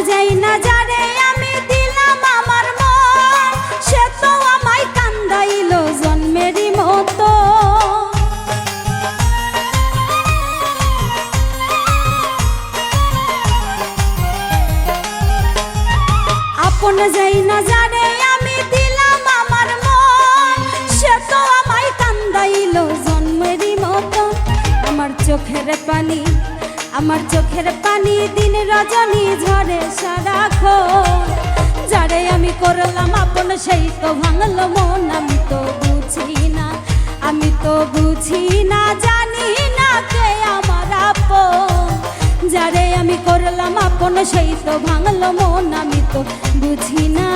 যাই না যারে আমি দিলাম আমার মন। সে তো আমায় যাই না যারে আমি দিলাম আমার মন। সে তো আমার চোখের পানি আমার চোখের পানি দিন রজনী ঝরে সারাখো যারে আমি করলাম আপন, সেই তো ভাঙলো মন, আমি তো বুঝি না, আমি তো বুঝি না, জানি না কে আমার আপন। যারে আমি করলাম আপন, সেই তো ভাঙলো মন, আমি তো বুঝি না।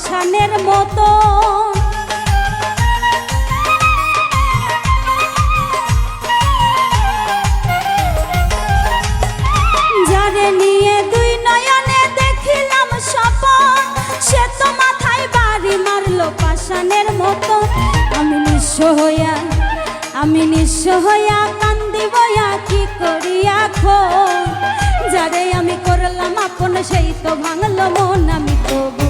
পাষাণের মতো। আমি নিঃস্ব হইয়া, আমি নিঃস্ব হইয়া কি করিয়া খো যারে আমি করলাম আপন, সেই তো ভাঙলো মন, আমি তো বুঝি না আমি তো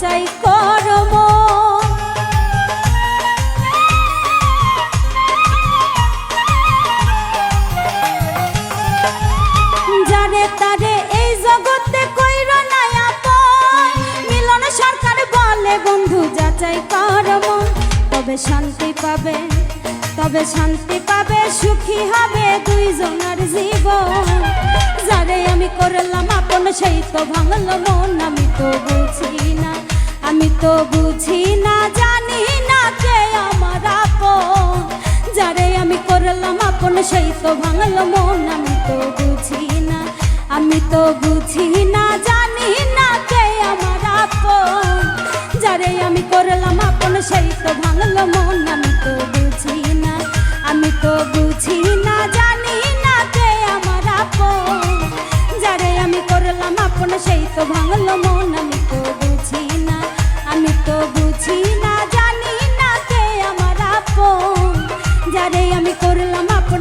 যাচাই করম যারে তারে এই জগতে কইর মিলন সরকার বলে, বন্ধু, যাচাই তবে শান্তি পাবে, তবে শান্তি পাবে, সুখী হবে দুইজনের জীবন। যারে আমি করলাম আপন, সেই তো ভাঙলো মন, আমি তো বুঝি না। আমি তো বুঝি না, জানি না যে আমার আপন। যারে আমি করলাম আপন, সেই তো ভাঙল মন। আমি তো বুঝি না, আমি তো বুঝি না, জানি না যে আমার আপন। যারে আমি করলাম আপন, সেই তো ভাঙল মন। আমি তো বুঝি না, আমি তো